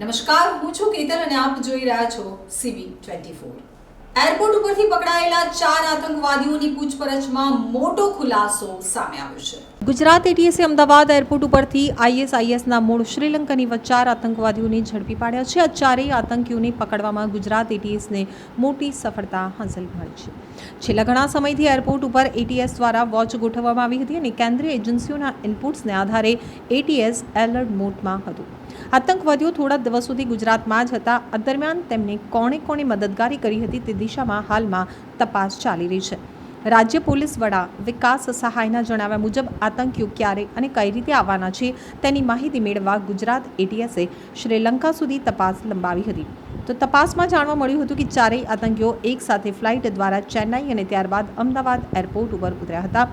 નમસ્કાર, હું છું કેતન અને આપ જોઈ રહ્યા છો સીબી ટ્વેન્ટી ફોર એરપોર્ટ ઉપરથી પકડાયેલા ચાર આતંકવાદીઓની પૂછપરછમાં મોટો ખુલાસો સામે આવ્યો છે. ગુજરાત એટીએસે અમદાવાદ એરપોર્ટ ઉપરથી આઈએસઆઈએસના મૂળ શ્રીલંકાની ચાર આતંકવાદીઓને ઝડપી પાડ્યા છે. આ ચારેય આતંકીઓને પકડવામાં ગુજરાત એટીએસને મોટી સફળતા હાંસલ મળી છે. છેલ્લા ઘણા સમયથી એરપોર્ટ ઉપર એટીએસ દ્વારા વોચ ગોઠવવામાં આવી હતી અને કેન્દ્રીય એજન્સીઓના ઇનપુટ્સને આધારે એટીએસ એલર્ટ મોડમાં હતું. આતંકવાદીઓ થોડા દિવસોથી ગુજરાતમાં જ હતા. દરમિયાન તેમને કોણે કોણે મદદગારી કરી હતી તે દિશામાં હાલમાં તપાસ ચાલી રહી છે. રાજ્ય પોલીસ વડા વિકાસ સહાયના જણાવ્યા મુજબ આતંકીઓ ક્યારે અને કઈ રીતે આવવાના છે તેની માહિતી મેળવવા ગુજરાત એટીએસે શ્રીલંકા સુધી તપાસ લંબાવી હતી. તો તપાસમાં જાણવા મળ્યું હતું કે ચારેય આતંકીઓ એક સાથે ફ્લાઇટ દ્વારા ચેન્નાઈ અને ત્યારબાદ અમદાવાદ એરપોર્ટ ઉપર ઉતર્યા હતા.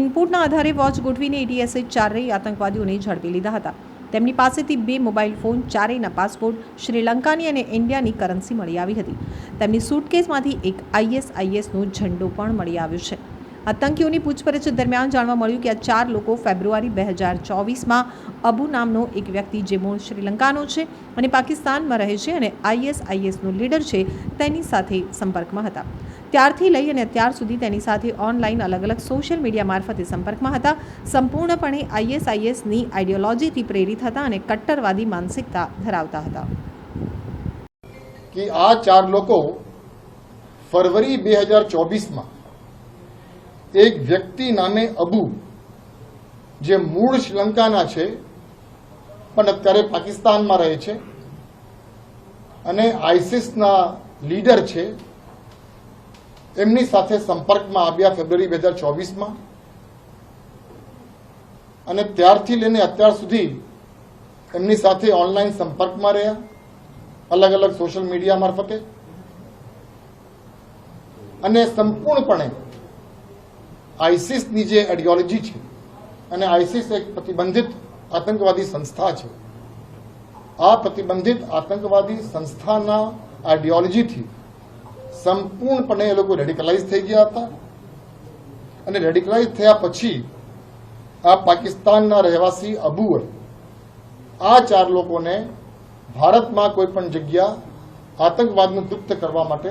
ઇનપુટના આધારે વોચ ગોઠવીને એટીએસે ચારેય આતંકવાદીઓને ઝડપી લીધા હતા. તેમની પાસેથી બે મોબાઈલ ફોન, ચારેયના પાસપોર્ટ, શ્રીલંકાની અને ઇન્ડિયાની કરન્સી મળી આવી હતી. તેમની સૂટકેસમાંથી એક આઈએસઆઈએસનો ઝંડો પણ મળી આવ્યો છે. આતંકીઓની પૂછપરછ દરમિયાન જાણવા મળ્યું કે આ ચાર લોકો ફેબ્રુઆરી બે હજાર ચોવીસમાં અબુ નામનો એક વ્યક્તિ જે મૂળ શ્રીલંકાનો છે અને પાકિસ્તાનમાં રહે છે અને આઈએસઆઈએસનો લીડર છે, તેની સાથે સંપર્કમાં હતા. ત્યારથી લઈ અને અત્યાર સુધી તેની સાથે ઓનલાઈન અલગ અલગ સોશિયલ મીડિયા મારફતે સંપર્કમાં હતા. સંપૂર્ણપણે આઈએસઆઈએસની આઈડિયોલોજીથી પ્રેરિત હતા અને કટ્ટરવાદી માનસિકતા ધરાવતા હતા. કે આ ચાર લોકો ફરવરી બે હજાર ચોવીસમાં એક વ્યક્તિ નામે અબુ, જે મૂળ શ્રીલંકાના છે, પણ અત્યારે પાકિસ્તાનમાં રહે છે અને આઈસીસના લીડર છે, એમની સાથે સંપર્કમાં આવ્યા ફેબ્રુઆરી બે હજાર ચોવીસમાં. અને ત્યારથી લઈને અત્યાર સુધી એમની સાથે ઓનલાઈન સંપર્કમાં રહ્યા, અલગ અલગ સોશિયલ મીડિયા મારફતે. અને સંપૂર્ણપણે આઈસિસની જે આઈડિયોલોજી છે અને આઈસીસ એક પ્રતિબંધિત આતંકવાદી સંસ્થા છે. આ પ્રતિબંધિત આતંકવાદી સંસ્થાના આઈડિયોલોજીથી સંપૂર્ણપણે એ લોકો રેડિકલાઇઝ થઈ ગયા હતા અને રેડિકલાઇઝ થયા પછી આ પાકિસ્તાનના રહેવાસી અબુએ આ ચાર લોકોને ભારતમાં કોઈ પણ જગ્યા આતંકવાદનું તૃપ્ત કરવા માટે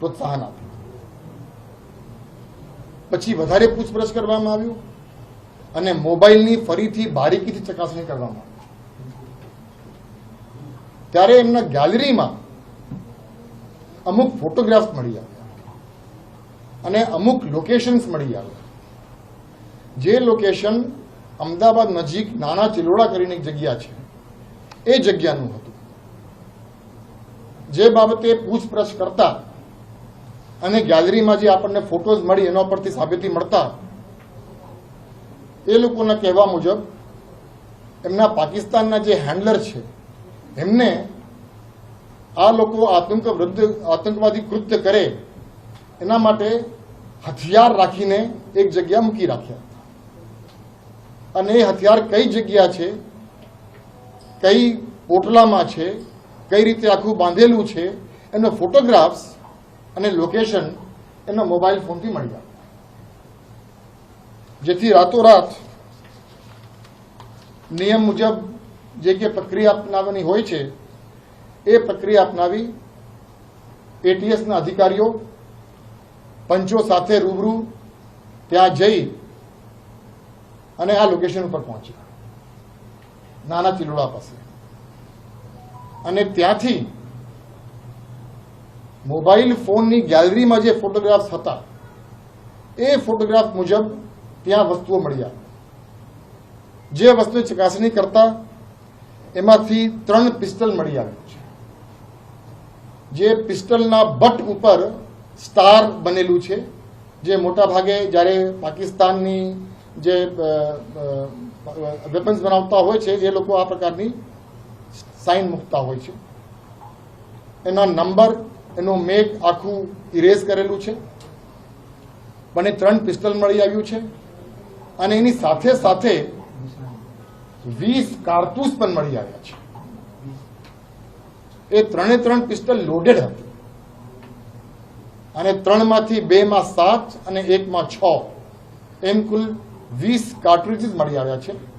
પ્રોત્સાહન આપ્યું. પછી વધારે પૂછપરછ કરવામાં આવ્યું અને મોબાઈલની ફરીથી બારીકીથી ચકાસણી કરવામાં આવી. ત્યારે એમના ગેલેરીમાં અમુક ફોટોગ્રાફ્સ મળી આવ્યા અને અમુક લોકેશન્સ મળી આવ્યા. જે લોકેશન અમદાવાદ નજીક નાના ચિલોડા કરીને એક જગ્યા છે. એ જગ્યાનું હતું. જે બાબતે પૂછપરછ કરતા અને ગેલેરીમાં જે આપણને ફોટોઝ મળી એના પરથી સાબિતી મળતા, એ લોકોના કહેવા મુજબ, એમના પાકિસ્તાનના જે હેન્ડલર છે, એમને આ લોકો આતંક વૃદ્ધ, આતંકવાદી કૃત્ય કરે, એના માટે હથિયાર રાખીને એક જગ્યા મૂકી રાખ્યા. અને એ હથિયાર કઈ જગ્યા છે, કઈ પોટલામાં છે, કઈ રીતે આખું બાંધેલું છે, એનો ફોટોગ્રાફ્સ અને લોકેશન એનો મોબાઈલ ફોનથી મળી આવે જેથી રાતોરાત નિયમ મુજબ જે કે પ્રક્રિયા અપનાવવાની હોય છે, એ પ્રક્રિયા અપનાવી એટીએસના અધિકારીઓ, પંચો સાથે રૂબરૂ ત્યાં જઈ અને આ લોકેશન ઉપર પહોંચ્યા. નાના ચિલોડા પાસે. અને ત્યાંથી મોબાઈલ ફોનની ગેલેરીમાં જે ફોટોગ્રાફ્સ હતા, એ ફોટોગ્રાફ મુજબ ત્યાં વસ્તુઓ મળ્યા. જે વસ્તુ ચકાસણી કરતા એમાંથી ત્રણ પિસ્તલ મળી આવ્યું છે. જે પિસ્તલના બટ ઉપર સ્ટાર બનેલું છે, જે મોટા ભાગે જ્યારે પાકિસ્તાનની જે વેપન્સ બનાવતા હોય છે, એ લોકો આ પ્રકારની સાઇન મૂકતા હોય છે. એના નંબર એનું મેક આખું ઇરેઝ કરેલું છે. મને ત્રણ પિસ્તલ મળી આવ્યું છે. અને એની સાથે સાથે વીસ કારતૂસ પણ મળી આવ્યા છે. એ ત્રણે ત્રણ પિસ્તલ લોડેડ હતી. અને ત્રણમાંથી બેમાં સાત અને એકમાં છ. એમ કુલ વીસ કાર્ટ્રિજીસ મળી આવ્યા છે.